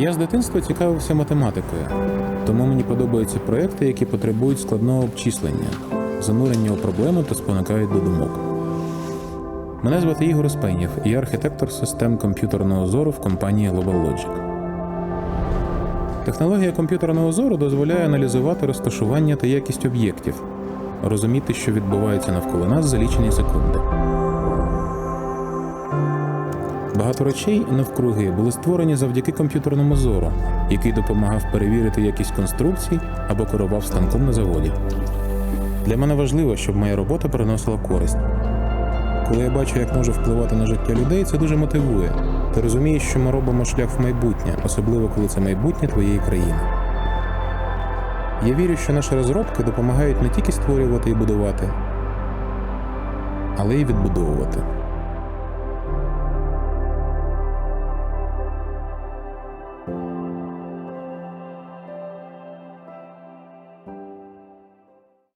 Я з дитинства цікавився математикою, тому мені подобаються проекти, які потребують складного обчислення, занурення у проблеми та спонукають до думок. Мене звати Ігор Успенєв, я архітектор систем комп'ютерного зору в компанії Global Logic. Технологія комп'ютерного зору дозволяє аналізувати розташування та якість об'єктів, розуміти, що відбувається навколо нас за лічені секунди. Багато речей навкруги були створені завдяки комп'ютерному зору, який допомагав перевірити якість конструкцій або керував станком на заводі. Для мене важливо, щоб моя робота приносила користь. Коли я бачу, як можу впливати на життя людей, це дуже мотивує. Ти розумієш, що ми робимо шлях в майбутнє, особливо коли це майбутнє твоєї країни. Я вірю, що наші розробки допомагають не тільки створювати і будувати, але й відбудовувати.